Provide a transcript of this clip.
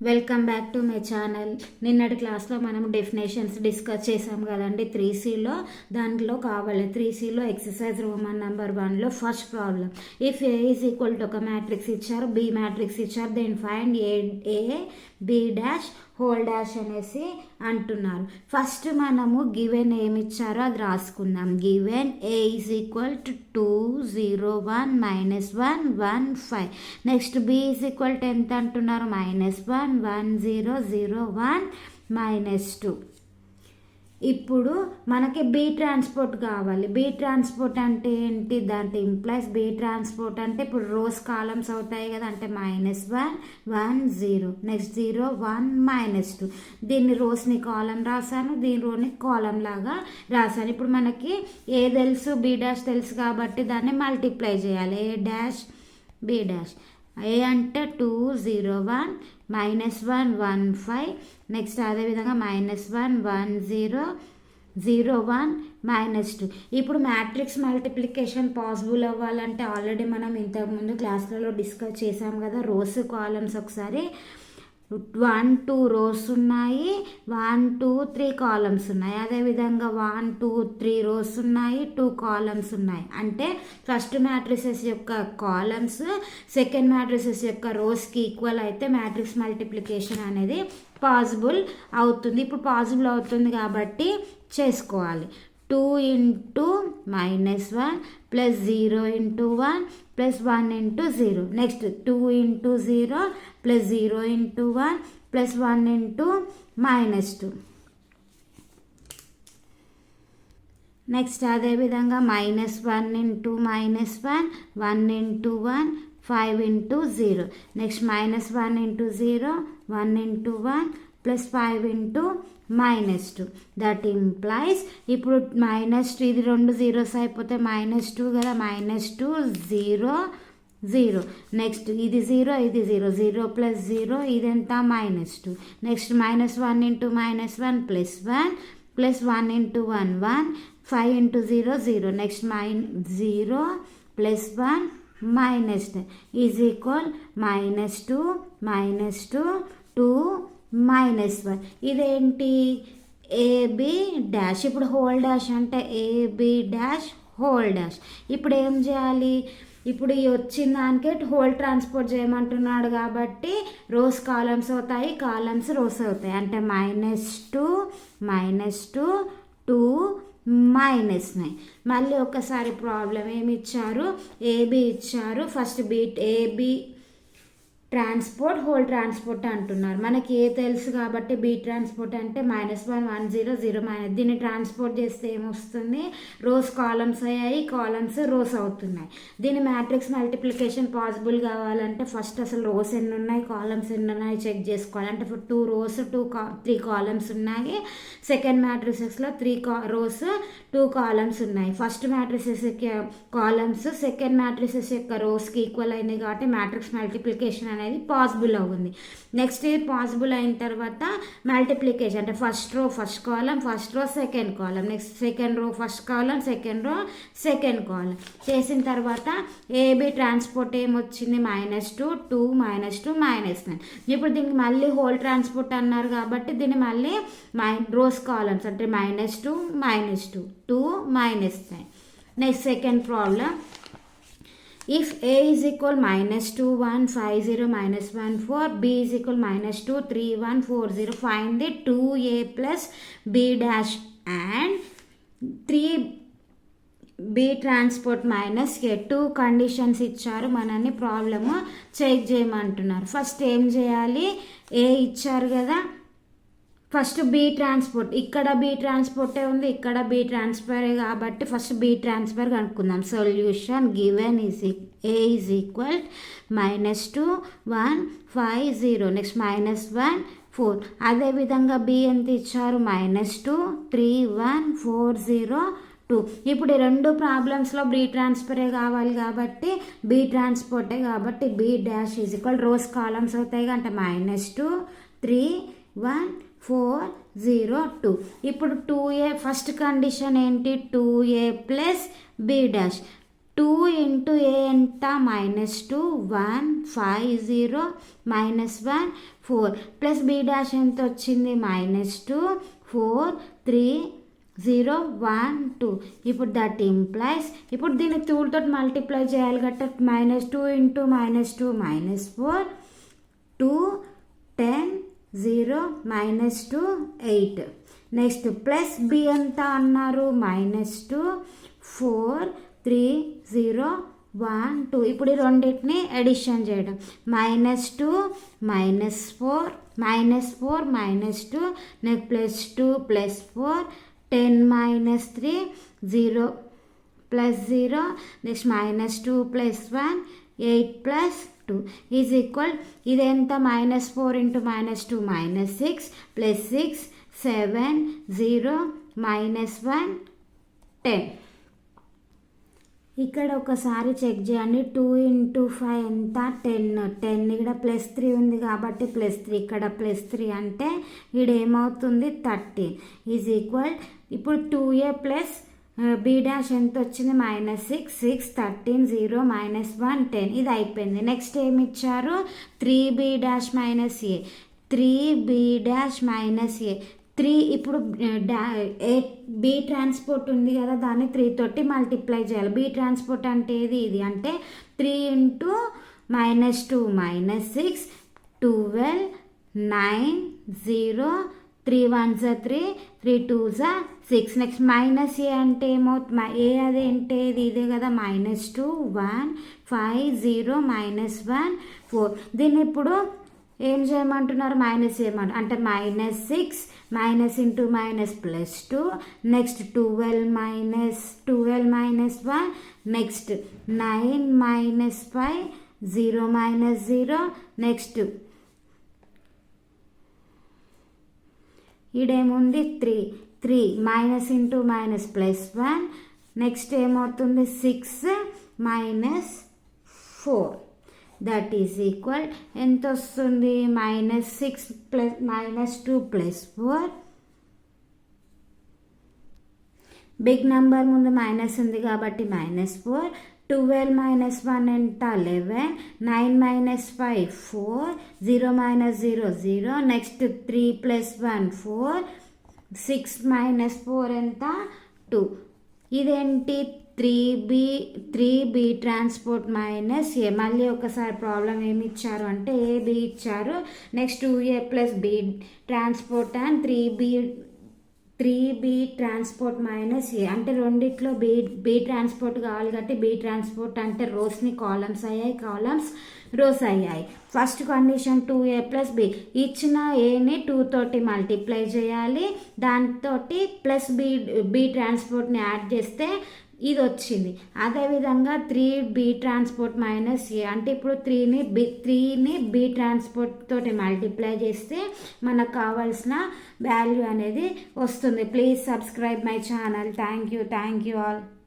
Welcome back to my channel నిన్నటి క్లాస్లో మనం డెఫినేషన్స్ డిస్కస్ చేసాం కదండి. త్రీ సిలో దాంట్లో కావాలి. త్రీ సిలో ఎక్సర్సైజ్ రోమన్ నెంబర్ వన్లో first problem if A is equal to ఒక మ్యాట్రిక్స్ ఇచ్చారు బి మ్యాట్రిక్స్ ఇచ్చారు then find A A B dash whole dash అనేసి అంటున్నారు. ఫస్ట్ మనము గివెన్ ఏమి ఇచ్చారో అది రాసుకుందాం. Given A is equal to two zero one minus one one five. Next B is equal to ఎంత అంటున్నారు? Minus one one zero zero one minus two. ఇప్పుడు మనకి బీ ట్రాన్స్పోర్ట్ కావాలి. బీ ట్రాన్స్పోర్ట్ అంటే ఏంటి? దాంట్లో ఇంప్లైస్ బీ ట్రాన్స్పోర్ట్ అంటే ఇప్పుడు రోస్ కాలమ్స్ అవుతాయి కదా అంటే minus one one zero next zero one minus two దీన్ని రోస్ని కాలం రాశాను. దీని రోని కాలం లాగా రాశాను. ఇప్పుడు మనకి ఏ తెలుసు? బీ డాష్ తెలుసు కాబట్టి దాన్ని మల్టిప్లై చేయాలి. A dash? B dash. A అంటే two zero one minus one one five next అదేవిధంగా minus one one zero zero one minus two ఇప్పుడు మ్యాట్రిక్స్ మల్టిప్లికేషన్ పాసిబుల్ అవ్వాలంటే ఆల్రెడీ మనం ఇంతకుముందు క్లాస్లలో డిస్కస్ చేసాం కదా రోస్ కాలమ్స్ ఒకసారి. వన్ టూ రోస్ ఉన్నాయి. వన్ టూ త్రీ కాలమ్స్ ఉన్నాయి. అదేవిధంగా వన్ టూ త్రీ రోస్ ఉన్నాయి. టూ కాలమ్స్ ఉన్నాయి. అంటే ఫస్ట్ మ్యాట్రిసెస్ యొక్క కాలమ్స్ సెకండ్ మ్యాట్రిసెస్ యొక్క రోస్కి ఈక్వల్ అయితే మ్యాట్రిక్స్ మల్టిప్లికేషన్ అనేది పాసిబుల్ అవుతుంది. ఇప్పుడు పాసిబుల్ అవుతుంది కాబట్టి చేసుకోవాలి. Two into minus one plus zero into one plus one into zero. Next two into zero plus zero into one plus one into minus two. Next అదేవిధంగా minus one into minus one one into one five into zero. Next minus one into zero one into one plus five into minus two that implies ఇప్పుడు minus two ఇది రెండు zeros అయిపోతే minus two కదా minus two zero zero next ఇది zero ఇది zero zero plus zero ఇదంతా? Minus two next minus one into minus one plus one plus one into one one five into zero zero next minus zero plus one minus is equal minus two minus two two minus one. ఇదేంటి? A B dash. ఇప్పుడు whole dash అంటే A B dash whole dash. ఇప్పుడు ఏం చేయాలి? ఇప్పుడు ఈ వచ్చిన దానికే హోల్ ట్రాన్స్పోర్ట్ చేయమంటున్నాడు కాబట్టి రోస్ కాలమ్స్ అవుతాయి కాలమ్స్ రోస్ అవుతాయి. అంటే minus two minus two two minus nine. మళ్ళీ ఒకసారి ప్రాబ్లం ఏమి ఇచ్చారు? ఏబి ఇచ్చారు. First beat A B transpose whole transpose అంటున్నారు. మనకి ఏ తెలుసు కాబట్టి బీ ట్రాన్స్పోర్ట్ అంటే minus one one zero zero minus. దీన్ని ట్రాన్స్పోర్ట్ చేస్తే ఏమొస్తుంది? రోస్ కాలమ్స్ అయ్యాయి కాలమ్స్ రోస్ అవుతున్నాయి. దీని మ్యాట్రిక్స్ మల్టిప్లికేషన్ పాసిబుల్ కావాలంటే ఫస్ట్ అసలు రోస్ ఎన్ని ఉన్నాయి కాలమ్స్ ఎన్ని ఉన్నాయి చెక్ చేసుకోవాలి. అంటే టూ రోస్ టూ కా త్రీ కాలమ్స్ ఉన్నాయి. సెకండ్ మ్యాట్రిసెస్లో త్రీ కా రోస్ టూ కాలమ్స్ ఉన్నాయి. First matrices columns second matrices యొక్క రోస్కి ఈక్వల్ అయినాయి కాబట్టి మ్యాట్రిక్స్ మల్టిప్లికేషన్ అనేది పాసిబుల్ అవుతుంది. నెక్స్ట్ ఇది పాసిబుల్ అయిన తర్వాత మల్టిప్లికేషన్ అంటే first row first column first row second column next second row first column second row second column. చేసిన తర్వాత ఏబి ట్రాన్స్పోర్ట్ ఏమొచ్చింది? Minus two two minus two minus nine. ఇప్పుడు దీనికి మళ్ళీ హోల్ ట్రాన్స్పోర్ట్ అన్నారు కాబట్టి దీన్ని మళ్ళీ మై రోస్ కాలమ్స్ అంటే minus two minus two two minus nine. Next second problem. If a is equal minus 2 1 5 0 minus 1 4 b is equal minus 2 3 1 4 0 find the 2a plus b dash and 3 B transpose minus A two conditions ఇచ్చారు మనల్ని problem check చేయమంటున్నారు. First ఏం చేయాలి? A ఇచ్చారు కదా first B transport. ఇక్కడ B ట్రాన్స్పోర్టే ఉంది ఇక్కడ బీ ట్రాన్స్ఫరే కాబట్టి ఫస్ట్ బీ ట్రాన్స్ఫర్ కనుక్కుందాం. Solution given is A is equal minus two one five zero. Next minus one four. అదేవిధంగా బి ఎంత ఇచ్చారు? Minus two three one four zero two. ఇప్పుడు ఈ రెండు ప్రాబ్లమ్స్లో బీ ట్రాన్స్ఫరే కావాలి కాబట్టి బీ ట్రాన్స్పోర్టే కాబట్టి B dash is equal. Rows columns అవుతాయి అంటే minus two three one four zero two. ఇప్పుడు టూ ఏ ఫస్ట్ కండిషన్ ఏంటి? Two A plus B dash. Two into A ఎంత? Minus two one five zero minus one four. Plus B dash ఎంత వచ్చింది minus two four three zero one two. ఇప్పుడు that implies ఇప్పుడు దీన్ని టూల్తో multiply చేయాలి గట్ట minus two into minus two minus four two ten zero minus two eight. Next plus B ఎంత అన్నారు? Minus two four three zero one two. ఇప్పుడు ఈ రెండింటిని ఎడిషన్ చేయడం. Minus two minus four minus four minus two. Next plus two plus four ten minus three zero plus zero. Next minus two plus one eight plus two is equal ఇదెంత minus four into minus two minus six plus six seven zero minus one ten ఇక్కడ ఒకసారి check చేయండి. Two into five ఎంత? Ten ten ఇక్కడ plus three ఉంది కాబట్టి plus three ఇక్కడ plus three అంటే ఇక్కడ ఏమవుతుంది థర్టీన్ ఈజ్ ఈక్వల్ ఇప్పుడు two A plus B dash ఎంత వచ్చింది minus six six thirteen zero minus one ten. ఇది అయిపోయింది. నెక్స్ట్ ఏమి ఇచ్చారు three B dash minus A. Three B dash minus A. Three ఇప్పుడు డా ఏ బి ట్రాన్స్పోర్ట్ ఉంది కదా దాన్ని త్రీ తోటి మల్టిప్లై చేయాలి. బి ట్రాన్స్పోర్ట్ అంటే ఏది? ఇది అంటే three into minus two minus six twelve nine zero three one జా త్రీ త్రీ టూ జా సిక్స్. నెక్స్ట్ మైనస్ ఏ అంటే ఏమవుతుంది ఏ అదేంటే ఇది ఇదే కదా minus two one five zero minus one four దీన్ని ఇప్పుడు ఏం చేయమంటున్నారు? మైనస్ చేయమంటారు అంటే minus six minus into minus plus two next twelve minus twelve minus one next nine minus five zero minus zero next ఈడేముంది? Three. Three minus into minus plus one. Next ఏమవుతుంది? Six minus four. That is equal. ఎంత వస్తుంది minus six plus minus two plus four. Big number ముందు minus ఉంది కాబట్టి minus four. Twelve minus one ఎంత? Eleven nine minus five four zero minus zero zero next three plus one four six minus four ఎంత? Two ఇదేంటి? Three B three B transpose minus A మళ్ళీ ఒకసారి problem ఏమి ఇచ్చారు అంటే A B ఇచ్చారు. Next two A plus B transpose and three B three B transpose minus A. అంటే రెండిట్లో బి బి ట్రాన్స్పోర్ట్ కావాలి కాబట్టి బి ట్రాన్స్పోర్ట్ అంటే రోస్ని కాలమ్స్ అయ్యాయి కాలమ్స్ రోస్ అయ్యాయి. First condition two A plus B. ఇచ్చిన ఏని టూ తోటి మల్టిప్లై చేయాలి. దాంతో ప్లస్ బి బి ట్రాన్స్పోర్ట్ని యాడ్ చేస్తే ఇది వచ్చింది అదేవిధంగా three B transpose minus A. అంటే ఇప్పుడు త్రీని బి త్రీని బి ట్రాన్స్పోర్ట్ తోటి మల్టిప్లై చేస్తే మనకు కావాల్సిన వాల్యూ అనేది వస్తుంది. Please subscribe my channel. Thank you thank you all.